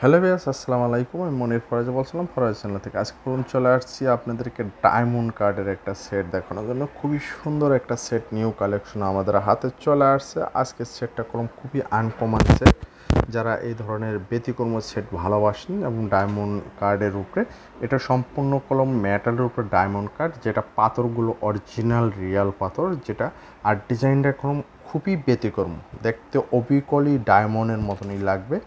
Hello ভিয়াস আসসালামু আলাইকুম। আমি মনির ফরাজ বলছিলাম, ফরাজ চ্যানেল থেকে। আজকে বলুন চলে আসছি আপনাদেরকে ডায়মন্ড কার্ডের একটা সেট দেখানোর জন্য। খুবই সুন্দর একটা সেট নিউ কালেকশন আমাদের হাতে চলে আসছে। আজকের সেটটা করুন খুবই আনকমন সেট যারা এই ধরনের ব্যতিক্রম সেট ভালোবাসেন এবং ডায়মন্ড কার্ডের উপরে, এটা সম্পূর্ণ কলম মেটালের উপরে ডায়মন্ড কার্ড যেটা পাথরগুলো অরিজিনাল রিয়াল পাথর, যেটা আর ডিজাইনটা কলম খুবই ব্যতিক্রম। দেখতে অবিকলই ডায়মন্ডের মতনই লাগবে।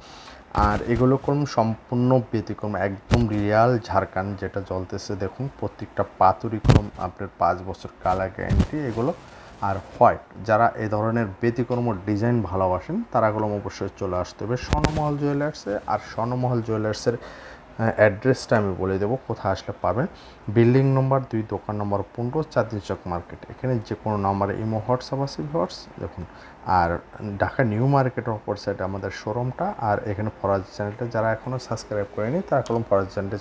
আর এগুলো কোন সম্পূর্ণ ব্যতিক্রম, একদম রিয়াল ঝাড়খান্ড যেটা জ্বলতেছে, দেখুন, প্রত্যেকটা পাতুরি ক্রম আপনার পাঁচ বছর কালার গ্যারেন্টি এগুলো। আর হোয়াইট, যারা এ ধরনের ব্যতিক্রম ডিজাইন ভালোবাসেন তারাগুলো অবশ্যই চলে আসতে হবে। স্বর্ণমহল জুয়েলার্সে আর স্বর্ণমহল জুয়েলার্সের অ্যাড্রেসটা আমি বলে দেবো, কোথায় আসলে পাবেন বিল্ডিং নম্বর দুই, দোকান নম্বর পনেরো, চাঁদনি চক মার্কেট। এখানে যে কোনো নম্বরে ইমো, হোয়াটসঅ্যাপ আছে হোয়াটস দেখুন। আর ঢাকা নিউ মার্কেটের অপর সাইডে আমাদের শোরুমটা, আর এখানে ফরাজ চ্যানেলটা যারা এখনও সাবস্ক্রাইব করেনি, তারা এখন ফরাজ চ্যানেলটি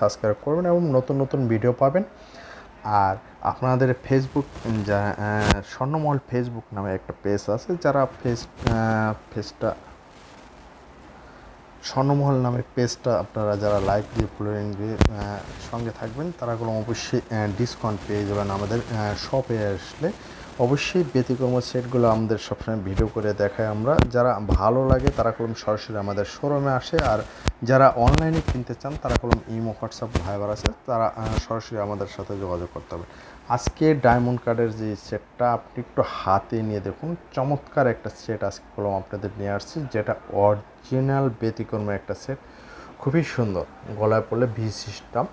সাবস্ক্রাইব করবেন এবং নতুন নতুন ভিডিও পাবেন। আর আপনাদের ফেসবুক যা স্বর্ণমহল ফেসবুক নামে একটা পেজ আছে, যারা ফেস ফেসটা স্বর্ণমহল নামের পেজটা আপনারা যারা লাইভ দিয়ে ফলোয়িং দিয়ে সঙ্গে থাকবেন, তারা কোনো অবশ্যই ডিসকাউন্ট পেয়ে যাবেন আমাদের শপে আসলে। অবশ্যই ব্যতিক্রম সেটগুলো আমাদের সবসময় ভিডিও করে দেখায় আমরা। যারা ভালো লাগে, তারা কলম সরাসরি আমাদের শোরুমে আসে। আর যারা অনলাইনে কিনতে চান, তারা কলম ইমো, হোয়াটসঅ্যাপ, ভাইবার আছে, তারা সরাসরি আমাদের সাথে যোগাযোগ করতে হবে। আজকে ডায়মন্ড কার্ডের যে সেটটা, আপনি একটু হাতে নিয়ে দেখুন। চমৎকার একটা সেট আজকে কলম আপনাদের নিয়ে আসছি, যেটা অরিজিনাল ব্যতিক্রম একটা সেট। খুবই সুন্দর। গলায় পড়লে ভি সিস্টেম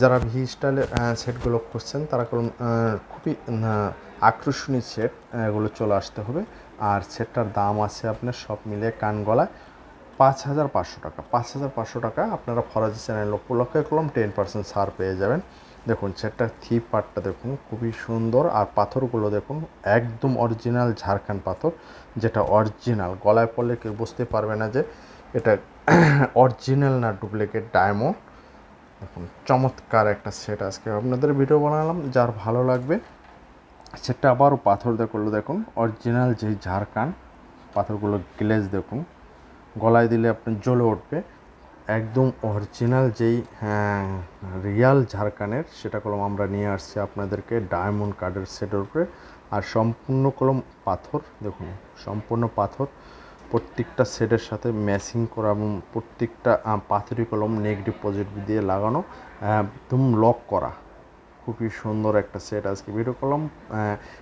যারা ভি স্টাইলের সেটগুলো করছেন তারা খুবই আকর্ষণীয় সেট এগুলো চলে আসতে হবে। আর সেটটার দাম আছে আপনার সব মিলে কান গলায় পাঁচ হাজার পাঁচশো টাকা। পাঁচ হাজার পাঁচশো টাকা আপনারা ফরাজি চ্যানেল উপলক্ষে কলম টেন পার্সেন্ট ছাড় পেয়ে যাবেন। দেখুন সেটটার থি পার্টটা দেখুন, খুবই সুন্দর। আর পাথরগুলো দেখুন, একদম অরিজিনাল ঝাড়খান্ড পাথর, যেটা অরিজিনাল গলায় পড়লে কেউ বুঝতে পারবে না যে এটা অরিজিনাল না ডুপ্লিকেট ডায়মন্ড দেখুন চমৎকার একটা সেট আজকে আপনাদের ভিডিও বানালাম, যার ভালো লাগবে। সেটটা আবারও পাথর দিয়ে দেখল দেখুন অরিজিনাল যেই ঝাড়খান্ড পাথরগুলো গ্লেজ দেখুন। গলায় দিলে আপনি জ্বলে উঠবে। একদম অরিজিনাল যেই রিয়াল ঝাড়খানের, সেটা কলম আমরা নিয়ে আসছি আপনাদেরকে ডায়মন্ড কার্ডের সেটের উপরে। আর সম্পূর্ণ কলম পাথর, দেখুন, সম্পূর্ণ পাথর। প্রত্যেকটা সেটের সাথে ম্যাচিং করা এবং প্রত্যেকটা পাথরি কলম নেগেটিভ পজিটিভ দিয়ে লাগানো একদম লক করা। খুবই সুন্দর একটা সেট আজকে ভিডিও কলম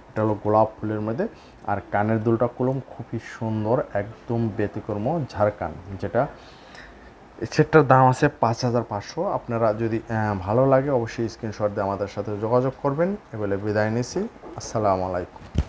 এটা হলো গোলাপ ফুলের মধ্যে। আর কানের দুলটা কলম খুবই সুন্দর, একদম ব্যতিক্রম ঝাড়খান, যেটা সেটটার দাম আছে পাঁচ হাজার পাঁচশো। আপনারা যদি ভালো লাগে অবশ্যই স্ক্রিনশট দিয়ে আমাদের সাথে যোগাযোগ করবেন। এগুলো বিদায় নিছি আসসালামু আলাইকুম।